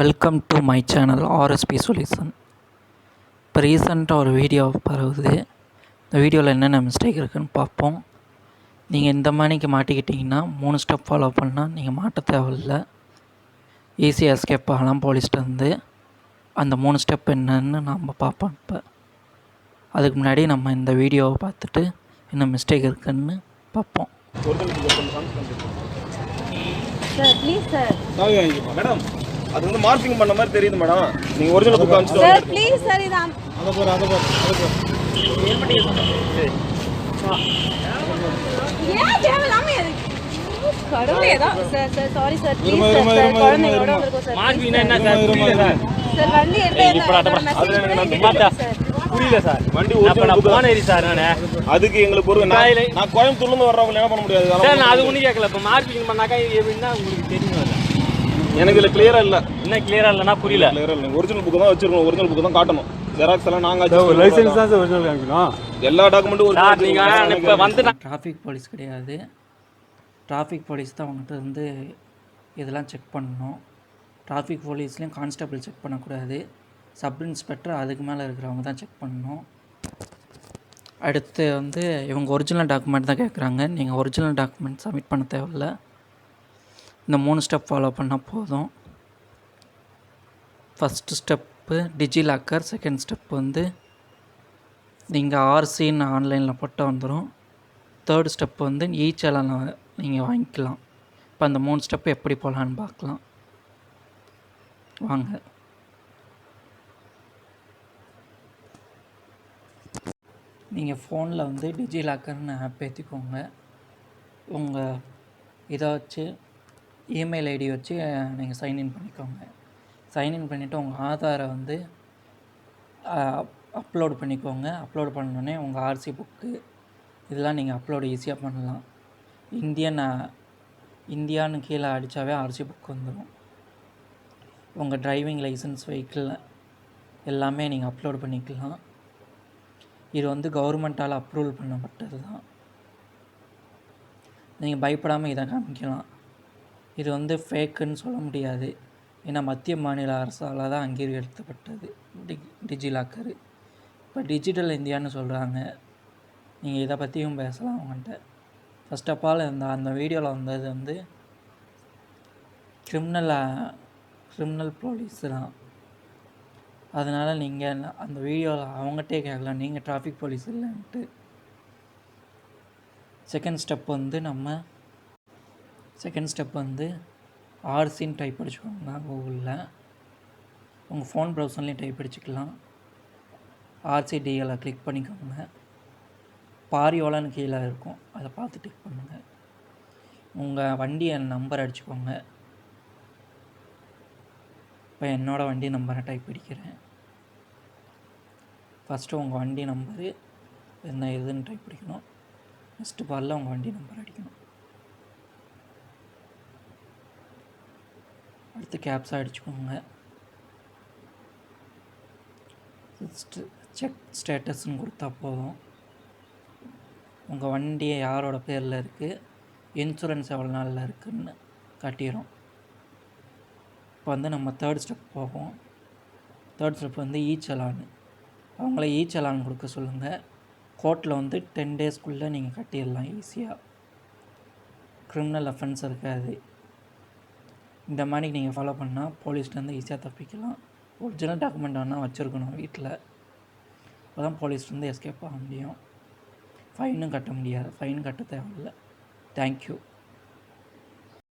Welcome to my channel RSP solution இப்போ ரீசெண்டாக ஒரு வீடியோ பரவுது. இந்த வீடியோவில் என்னென்ன மிஸ்டேக் இருக்குதுன்னு பார்ப்போம். நீங்கள் இந்த மணிக்கு மாட்டிக்கிட்டிங்கன்னா மூணு ஸ்டெப் ஃபாலோ பண்ணால் நீங்கள் மாட்ட தேவையில்ல. ஈஸியாக எஸ்கேப் ஆகலாம் போலீஸ்கிட்ட இருந்து அந்த மூணு ஸ்டெப் என்னன்னு நம்ம பார்ப்போம் இப்போ. அதுக்கு முன்னாடி நம்ம இந்த வீடியோவை பார்த்துட்டு என்ன மிஸ்டேக் இருக்குன்னு பார்ப்போம். சார் ப்ளீஸ் சார் மேடம் அது வந்து மார்க்கிங் பண்ண மாதிரி தெரியுது மேடம். நீங்க ஒரிஜினல் புக் அனுப்பிச்சிட்டு சார் ப்ளீஸ் சார் இது அதை போற அதை போற அதை போற ஏன் தேவையில்லாம எதுக்கு? கடவுளே sir sir sorry sir please sir sir குழந்தைங்களோட சார் மார்க்னா என்ன சார் புரியல சார் சார் வண்டி எடுத்து. சார் புரியல சார் வண்டி அப்ப ஒரிஜினல் நான் புக் போனேரி சார் நானு. அதுக்கு எங்களுக்கு ஒரு நான் கோயம்புத்தூர்ல இருந்து வர்றவங்க என்ன பண்ண முடியாது? சார் நான் அது ஒன்றும் கேட்கல இப்போ மார்க்கிங் பண்ணாக்கா எப்படின்னா உங்களுக்கு தெரியும். எனக்கு இதுல கிளியரா இல்ல. என்ன கிளியரா இல்லைன்னா புரியல. கிளியரா இல்ல. ஒரிஜினல் புக் தான் வச்சிருக்கோம் ஒரிஜினல் புக் தான் காட்டணும். ஜெராக்ஸ் எல்லாம் நாங்க லைசன்ஸ் தான் சார் ஒரிஜினல் காமிக்கணும். எல்லா டாக்குமெண்ட்டும் சார் நீங்க இப்போ வந்து டிராஃபிக் போலீஸ் கிடையாது. டிராஃபிக் போலீஸ் தான் அவங்ககிட்ட இருந்து இதெல்லாம் செக் பண்ணணும். டிராஃபிக் போலீஸ்லேயும் கான்ஸ்டபிள் செக் பண்ணக்கூடாது. சப் இன்ஸ்பெக்டர் அதுக்கு மேலே இருக்கிறவங்க தான் செக் பண்ணணும். அடுத்து வந்து இவங்க ஒரிஜினல் டாக்குமெண்ட் தான் கேட்குறாங்க நீங்கள் ஒரிஜினல் டாக்குமெண்ட் சப்மிட் பண்ண தேவையில்ல. இந்த மூணு ஸ்டெப் ஃபாலோ பண்ணால் போதும். First step DigiLocker second step வந்து நீங்கள் ஆர்சின்னு ஆன்லைனில் போட்டால் வந்துடும் தேர்ட் ஸ்டெப் வந்து இ சேனல் நீங்கள் வாங்கிக்கலாம். இப்போ அந்த மூணு ஸ்டெப் எப்படி போகலான்னு பார்க்கலாம் வாங்க. நீங்கள் ஃபோனில் வந்து டிஜிலாக்கர்னு ஆப் ஏற்றிக்கோங்க உங்கள் இதை வச்சு இமெயில் ஐடி வச்சு நீங்கள் சைன்இன் பண்ணிக்கோங்க. சைன்இன் பண்ணிவிட்டு உங்கள் ஆதாரை வந்து அப்லோட் பண்ணிக்கோங்க. அப்லோட் பண்ணோடனே உங்கள் ஆர்சி புக்கு இதெல்லாம் நீங்கள் அப்லோடு ஈஸியாக பண்ணலாம். இந்தியன் இந்தியான்னு கீழே அடித்தாவே ஆர்சி புக் வந்துடும் உங்கள் டிரைவிங் லைசன்ஸ் வெஹிக்கிள் எல்லாமே நீங்கள் அப்லோட் பண்ணிக்கலாம். இது வந்து கவர்மெண்ட்டால் அப்ரூவல் பண்ணப்பட்டது தான் நீங்கள் பயப்படாமல் இதை காமிக்கலாம். இது வந்து ஃபேக்குன்னு சொல்ல முடியாது. ஏன்னா மத்திய மாநில அரசால் தான் அங்கீகரிக்கப்பட்டது. டி டிஜிலாக்கரு இப்போ டிஜிட்டல் இந்தியான்னு சொல்கிறாங்க நீங்கள் இதை பற்றியும் பேசலாம் அவங்கள்ட்ட ஃபஸ்ட் ஆஃப் ஆல் இந்த அந்த வீடியோவில் வந்தது வந்து கிரிமினல் கிரிமினல் போலீஸ் தான். அதனால் நீங்கள் அந்த வீடியோவில் அவங்ககிட்டே கேட்கலாம். நீங்கள் டிராஃபிக் போலீஸ் இல்லைன்ட்டு. செகண்ட் ஸ்டெப் வந்து நம்ம செகண்ட் ஸ்டெப் வந்து ஆர்சின்னு டைப் அடிச்சுக்கோங்க கூகுளில் உங்கள் ஃபோன் ப்ரௌசர்லேயும் டைப் அடிச்சுக்கலாம். ஆர்சிடிஎலை கிளிக் பண்ணிக்கோங்க. பாரியோலான்னு கீழே இருக்கும். அதை பார்த்து டிக் பண்ணுங்கள் உங்கள் வண்டி என் நம்பர் அடிச்சுக்கோங்க. இப்போ என்னோடய வண்டி நம்பரை டைப் அடிக்கிறேன். ஃபஸ்ட்டு உங்கள் வண்டி நம்பரு என்ன எதுன்னு டைப் அடிக்கணும். ஃபஸ்ட்டு பாலில் உங்கள் வண்டி நம்பர் அடிக்கணும். அடுத்து கேப்ஸாக அடிச்சுக்கோங்க. செக் ஸ்டேட்டஸ்ன்னு கொடுத்தா போதும். உங்கள் வண்டி யாரோட பேரில் இருக்குது இன்சூரன்ஸ் எவ்வளோ நாளில் இருக்குதுன்னு காட்டிடும் இப்போ வந்து நம்ம தேர்ட் ஸ்டெப் போவோம். தேர்ட் ஸ்டெப் வந்து ஈ சலான் அவங்கள ஈ சலான் கொடுக்க சொல்லுங்கள் கோர்ட்டில் வந்து டென் டேஸ்க்குள்ளே நீங்கள் கட்டிடலாம் ஈஸியாக க்ரிமினல் அஃபென்ஸ் இருக்காது. இந்த மாதிரி நீங்கள் ஃபாலோ பண்ணால் போலீஸ்லேருந்து ஈஸியாக தப்பிக்கலாம். ஒரிஜினல் டாக்குமெண்ட் வேணால் வச்சுருக்கணும் வீட்டில் அப்போ தான் போலீஸ்லேருந்து எஸ்கேப் ஆக முடியும். ஃபைனும் கட்ட முடியாது. ஃபைன் கட்ட தேவையில்லை. தேங்க்யூ